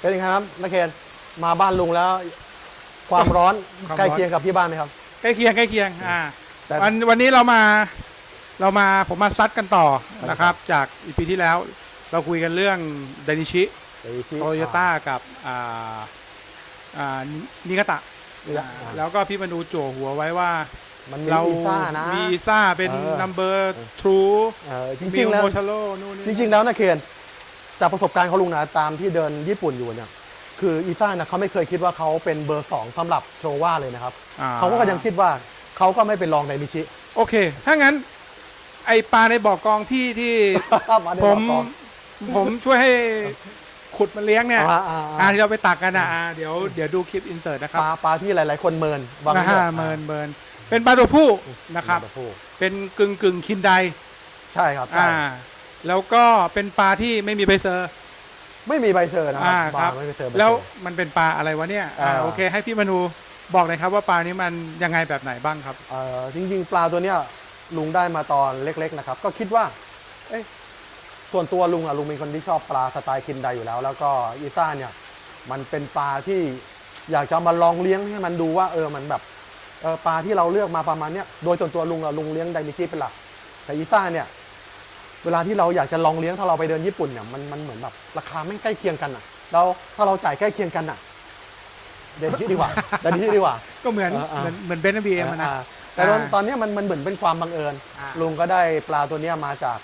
เป็นยังไงครับนักเคนมาบ้านลุงแล้ว ความร้อนความร้อน ใกล้เคียงกับที่บ้านไหมครับ ใกล้เคียงใกล้เคียงอ่าแต่ วันวันนี้เรามาเรามาผมมาซัดกันต่อนะครับ จากอีพีที่แล้ว เราคุยกันเรื่องไดนิชิเดี๋ยวที่โตโยต้ากับอ่าอ่านิกาตะอ่าอ่าแล้วก็พี่มนูโจหัวไว้ว่า มันมีเราวีซ่านะมีวีซ่าเป็นเออ นัมเบอร์ทรูเออจมีริง ๆ แล้ว โมทาโร่นู่นนี่จริง ๆ แล้วนะเคน จากประสบการณ์ของลุงนะตามที่เดินญี่ปุ่นอยู่เนี่ยคืออีซ่านะเขาไม่เคยคิดว่าเขาเป็นเบอร์สองสำหรับโชว่าเลยนะครับอ่เขาก็ยังคิดว่าเขาก็ไม่เป็นรองไดนิชิ โอเค ถ้างั้น ไอปลาในบ่อกองพี่ที่มาได้ผมบอกก่อนผมช่วยให้ขุดมาเลี้ยงเนี่ยอ่าอ่าอ่า อ่าที่เราไปตักกันอะอ่าเดี๋ยวเดี๋ยวดูคลิปอินเสิร์ตนะคปรับลาปลาที่หลาย ๆ คนเมินบางนะรื่ฮะองเมินเมินเป็นปลาตัวผู้นะครับปลาผู้เป็นกึ่งกึ่งคินไดใช่ครับใช่อ่า แล้วก็เป็นปลาที่ไม่มีใบเซอร์ ไม่มีใบเซอร์นะครัอ่าปครัลาบไม่มีเซอร์ใบเซอร์ แล้วมันเป็นปลาอะไรวะเนี่ยอ่าอ่า โอเคให้พี่มนูบอกหน่อยครับว่าปลานี้มันยังไงแบบไหนบ้างครับ เอ่อจริงๆ ปลาตัวเนี้ยลุงได้มาตอนเล็กๆนะครับ ก็คิดว่าเอ้ยส่วนตัวลุงอะลุงเป็นคนที่ชอบปลาสไตล์กินไดอยู่แล้ว แล้วก็อีซ่าเนี่ยมันเป็นปลาที่อยากจะมาลองเลี้ยงให้มันดูว่าเออมันแบบเออปลาที่เราเลือกมาประมาณเนี้ยโดยส่วนตัวลุงอะลุงเลี้ยงไดมิชิเป็นหลักแต่อีซ่าเนี่ย เวลาที่เราอยากจะลองเลี้ยงถ้าเราไปเดินญี่ปุ่นเนี่ยมันมันเหมือนแบบราคาไม่งใกล้เคียงกันอะเราถ้าเราจ่ายใกล้เคียงกันอะเดนที่ดีกว่าเดนที่ดีกว่าก็เหมือนอ่าอ่าเหมือนเหมือนเบนบีเอ็มนะอ่าแต่ตอนอ่าตอนเนี้ยมันมันเหมือนเป็นความบังเอิญอ่าลุงก็ได้ปลาตัวเนี้ยมาจาก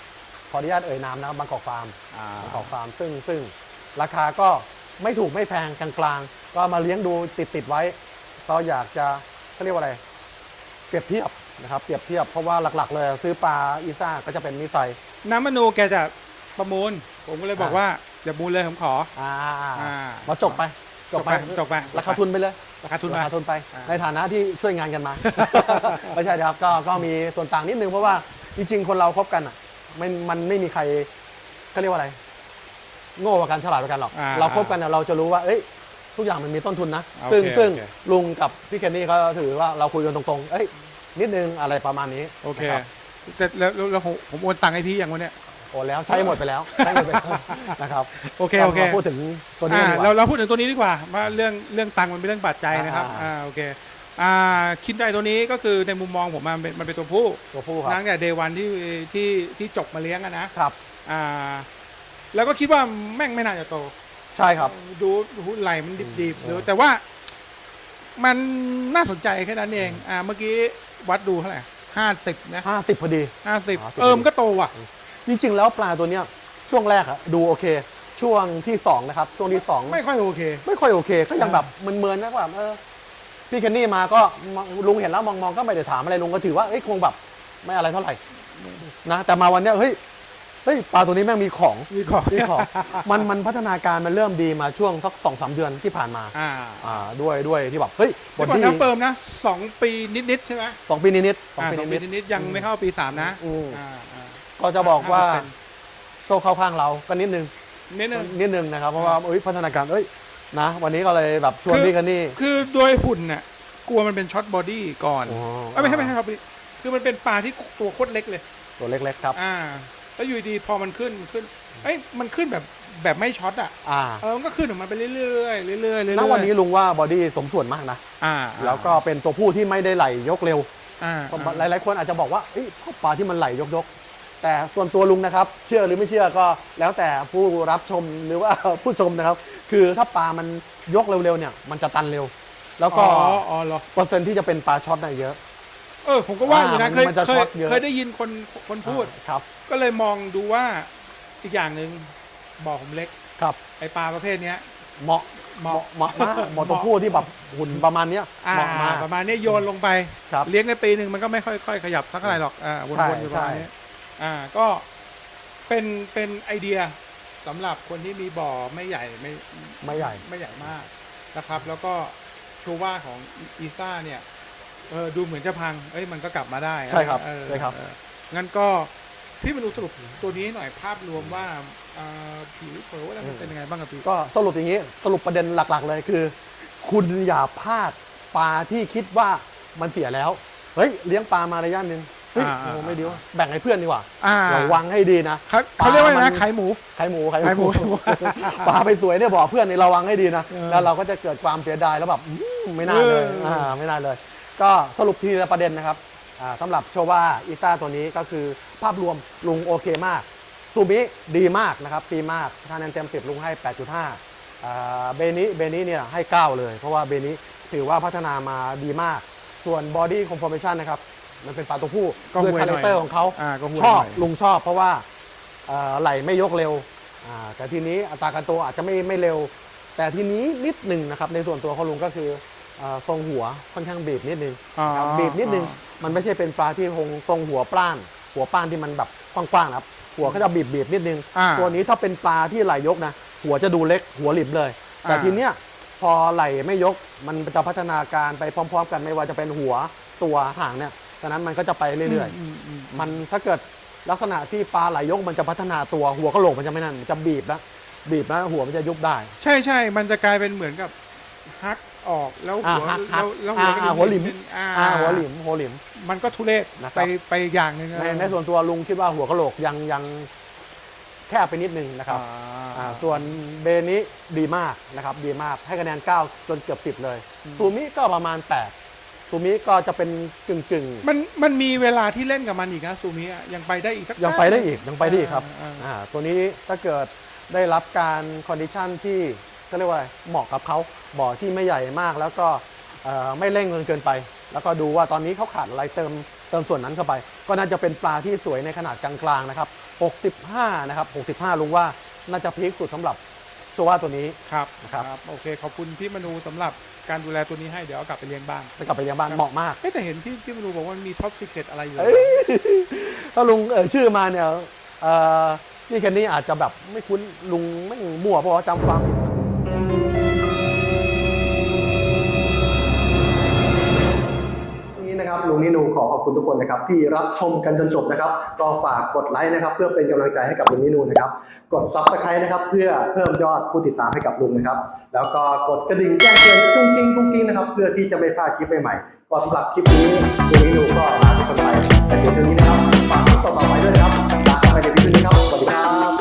ขออนุญาตเอ่ยนามนะครับบางกอกฟาร์มอ่าบางกอกฟาร์มซึ่งซึ่งราคาก็ไม่ถูกไม่แพงกลางๆ ก็มาเลี้ยงดูติดติดๆไว้เราอยากจะเขาเรียกว่าอะไร เปรียบเทียบ นะครับเปรียบเทียบเพราะว่าหลักๆ เลยซื้อปลาอีซ่าก็จะเป็นนิสัย น้ำมนูแกจะประมูล ผมก็เลยบอกอ่าว่าอย่ามูลเลยผมขออ่าอ่ามาจบไปจบไปจบไปราคาทุนไปเลยราคาทุนรามาคาทุนไปอ่าในฐานะที่ช่วยงานกันมา ไม่ใช่นะครับก็ก็มีส่วนต่างนิดนึงเพราะว่าจริงๆคนเราคบกันอะไม่มันไม่มีใครเขาเรียกว่าอะไร โง่กว่ากันฉลาดกว่ากันหรอกอ่าเราคบกันเนี่ยเราจะรู้ว่า เอ้ย ทุกอย่างมันมีต้นทุนนะโอเคซึ่งซึ่งโอเคลุงกับพี่เคนนี่ก็ถือว่าเราคุยกันตรงๆ เอ้ย นิดนึงอะไรประมาณนี้โอเคนะครับแต่แล้วแล้วแล้วผมผมโอนตังค์ให้พี่อย่างวันเนี้ย โอนแล้วใช้หมดไปแล้วใช้หมดไปแล้วนะครับโอเคโอเค รามาพูดถึงตัวนี้อ่าดีกเราว่า เราพูดถึงตัวนี้ดีกว่าว่าเรื่องเรื่องตังค์มันเป็นเรื่องปัจจัยนะครับอ่า อ่าโอเคอ่าคิดใจตัวนี้ก็คือในมุมมองผมมันเป็นมันเป็นตัวผู้ตัวผู้ครับตั้งแต่เดวันที่ที่ที่จบมาเลี้ยงอะนะครับ อ่าแล้วก็คิดว่าแม่งไม่น่าจะโตใช่ครับ ดูดูไหลมันดิบๆอืมหรือแต่ว่ามันน่าสนใจแค่นั้นเองอ่าเมื่อกี้ วัดดูเท่าไหร่ห้าสิบนะห้าสิบพอดี ห้าสิบ50เออมันก็โตว่ะ จริง ๆ แล้วปลาตัวเนี้ยช่วงแรกอะดูโอเค ช่วงที่สองนะครับ ช่วงที่สองไม่ค่อยโอเค ไม่ค่อยโอเค ก็ยังแบบเมินๆนะแบบเออพี่เคนนี่มาก็มองลุงเห็นแล้วมองๆก็ไม่ได้ถามอะไรลุงก็ถือว่าเอ้ยคงแบบไม่อะไรเท่าไหร่นะแต่มาวันเนี้ยเฮ้ย เฮ้ยปลาตัวนี้แม่งมีของมีของ มีของ มันมันพัฒนาการมันเริ่มดีมาช่วงสักสองสามเดือนที่ผ่านมาอ่าอ่าด้วยด้วยที่แบบเฮ้ยบเดี๋ยอวก่อนดี้นะเฟิร์มนะสองปีนิดๆใช่ไหมสองปีนิดๆสองอ่าปีสองปีนิดนิดๆยังไม่เข้าปีสามนะอืมอ่าอ่าๆก็จะบอกว่าเป็นโชคเข้าข้างเราก็นิดนึง นิดนึง นิดนึงนะครับ เพราะว่าเอ้ยพัฒนาการเอ้ยนะ วันนี้ก็เลยแบบชวนคือ พี่กันนี่ คือโดยหุ่นน่ะกลัวมันเป็นช็อตบอดี้ก่อนอ๋อ เอ้ยไม่ใช่ไม่ใช่ครับพี่คือมันเป็นปลาที่ตัวโคตรเล็กเลย ตัวเล็กๆครับ อ่า แล้วอยู่ดีพอมันขึ้นขึ้นเอ้ยมันขึ้นแบบแบบไม่ช็อตอะอ่าเออมันก็ขึ้นออกมาไปเรื่อยๆเรื่อยๆเรื่อยๆณวันนี้ลุงว่าบอดี้สมส่วนมากนะอ่าแล้วก็เป็นตัวผู้ที่ไม่ได้ไหลยกเร็วอ่าหลายๆคนอาจจะบอกว่าเอ้ยชอบปลาที่มันไหลยกๆ แต่ส่วนตัวลุงนะครับ เชื่อหรือไม่เชื่อก็แล้วแต่ผู้รับชมหรือว่าผู้ชมนะครับ คือถ้าปลามันยกเร็วๆเนี่ย มันจะตันเร็ว แล้วก็อ๋ออ๋อเหรอเปอร์เซ็นต์ที่จะเป็นปลาช็อตน่ะเยอะเออผมก็ว่าอยู่นะอ่าเคยมันจะเคช็ยอตเยอะเคยได้ยินคนคนพูดครับ ก็เลยมองดูว่าอีกอย่างหนึ่งบ่อผมเล็กครับ ไอปลาประเภทเนี้ย เหมาะเหมาะเหมาะมากเหมาะตัวผู้ที่แบบหุ่นประมาณเนี้ยอ่าเหมาะมาก ประมาณนี้โยนลงไป ครับ เลี้ยงในปีหนึ่งมันก็ไม่ค่อยค่อยขยับสักเท่าไหร่หรอกอ่าวนใช่ๆอยู่ประมาณใช่นี้อ่าก็เป็นเป็นไอเดียสำหรับคนที่มีบ่อไม่ใหญ่ไม่ไม่ใหญ่ ไม่ใหญ่มากนะครับ แล้วก็โชว่าของอีซ่าเนี่ยเออดูเหมือนจะพัง เอ้ยมันก็กลับมาได้ใช่ครับเออใช่ครับ เอองั้นก็ พี่มาดูสรุปตัวนี้หน่อยภาพรวมว่าอ่าผิวเผลออะไรมันเป็นยังไงบ้างครับพี่ก็สรุปอย่างนี้สรุปประเด็นหลัก ๆ เลยคือ คุณอย่าพลาดปลาที่คิดว่ามันเสียแล้ว เฮ้ยเลี้ยงปลามาระยะหนึ่งเฮ้ยอ่าโอ้ไม่ดีวะแบ่งให้เพื่อนดีกว่าอ่าระวังให้ดีนะเขาเขาเรียกว่าอะไรปลามันะนไข่หมูไข่หมูไข่ไข่หมูปลาไปสวยเนี่ยบอกเพื่อนนี่ระวังให้ดีนะเออแล้วเราก็จะเกิดความเสียดายแล้วแบบอื้อไม่น่าเลยเอออ่อ่าไม่น่าเลย ก็สรุปทีละประเด็นนะครับอ่า สำหรับโชว่าอีต้าตัวนี้ก็คือภาพรวมลุงโอเคมากซูมิดีมากนะครับดีมากคะแนนเต็ม10ลุงให้ 8.5อ่าเบนี้เบนี้เนี่ยให้ 9 เลย เพราะว่าเบนี้ถือว่าพัฒนามาดีมาก ส่วน Body Conformation นะครับ มันเป็นปลาตัวผู้ก็ด้วยห่วยคาหน่แรอยคเตอร์ของเขาอ่าก็ห่วยชอบหน่อยลุงชอบเพราะว่าเอ่อไหลไม่ยกเร็วอ่าแต่ทีนี้อัตราการโตอาจจะไม่ไม่เร็ว แต่ทีนี้นิดหนึ่งนะครับในส่วนตัวของลุงก็คือเอ่อ ทรงหัวค่อนข้างบีบนิดนึงอ๋อนะครับบีบนิดนึงมันไม่ใช่เป็นปลาที่คงทรงหัวปล้าน หัวป้านที่มันแบบกว้างๆนะครับหัวเขาจะบีบบีบนิดนึงอ่าตัวนี้ถ้าเป็นปลาที่ไหลยกนะ หัวจะดูเล็กหัวหลิมเลย แต่อ่าทีเนี้ยพอไหลไม่ยกมันจะพัฒนาการไปพร้อม ๆ กันไม่ว่าจะเป็นหัวตัวหางเนี่ยฉะนั้นมันก็จะไปเรื่อยๆมอืมมันถ้าเกิดลักษณะที่ปลาไหลยกมันจะพัฒนาตัวหัวกะโหลกมันจะไม่นั่นมันจะบีบแล้วบีบแล้วหัวมันจะยุบได้ ใช่ใช่มันจะกลายเป็นเหมือนกับฮัก ออกแล้วหัวอ่าฮักฮัแล้กวแล้วหัวก็อ่าดูหัวหลิมอ่าอ่าหัวหลิมหัวหลิม มันก็ทุเรศนะครับ ไปไปอย่างหนึ่งในในส่วนตัวลุงคิดว่าหัวกะโหลกยังยังแคบไปนิดนึงนะครับอ่าอ่าส่วนเบนี้ดีมากนะครับดีมากให้คะแนน 9 จนเกือบ 10 เลยซูมิก็ประมาณ8ซูมิก็จะเป็นกึ่งกึ่งๆ มันมันมีเวลาที่เล่นกับมันอีกนะซูมิอะยังไปได้อีกสักยังไปได้อีกยังไปได้อีกครับอ่าอ่าอ่าตัวนี้ถ้าเกิดได้รับการคอนดิชันที่ ก็เรียกว่าอะไรเหมาะกับเขาบ่อที่ไม่ใหญ่มากแล้วก็เอ่อไม่เร่งจนเกินไป แล้วก็ดูว่าตอนนี้เขาขาดอะไรเติมเติมส่วนนั้นเข้าไป ก็น่าจะเป็นปลาที่สวยในขนาดกลางๆนะครับ 65 นะครับ 65 ลุงว่าน่าจะพีคสุดสำหรับโชว่าตัวนี้ครับนะครับ โอเคขอบคุณพี่มนูสำหรับการดูแลตัวนี้ให้เดี๋ยวเอากลับไปเลี้ยงบ้างไปกลับไปยังบ้านเหมาะมากเอ๊ะแต่เห็นพี่พี่มนูบอกว่ามันมีช็อปซีเคตอะไรอยู่เอ้ยถ้าลุงเอ่ยชื่อมาเนี่ยเอ่อพี่แคนนี่อาจจะแบบไม่คุ้นลุงไม่มั่วเพราะว่าจำความ นะครับลุงนิโนขอขอบคุณทุกคนนะครับที่รับชมกันจนจบนะครับ ก็ฝากกดไลค์นะครับ เพื่อเป็นกำลังใจให้กับลุงนิโนนะครับ กด subscribe นะครับ เพื่อเพิ่มยอดผู้ติดตามให้กับลุงนะครับ แล้วก็กดกระดิ่งแจ้งเตือนกุ้งกิ้งกุ้งกิ้งนะครับ เพื่อที่จะไม่พลาดคลิปใหม่ๆก็สำหรับคลิปนี้ลุงนิโนก็ลาไปก่อนไปแต่เพียงเท่านี้นะครับฝากคลิปต่อๆไปด้วยนะครับลาไปในวิดีโอนี้ครับสวัสดีครับ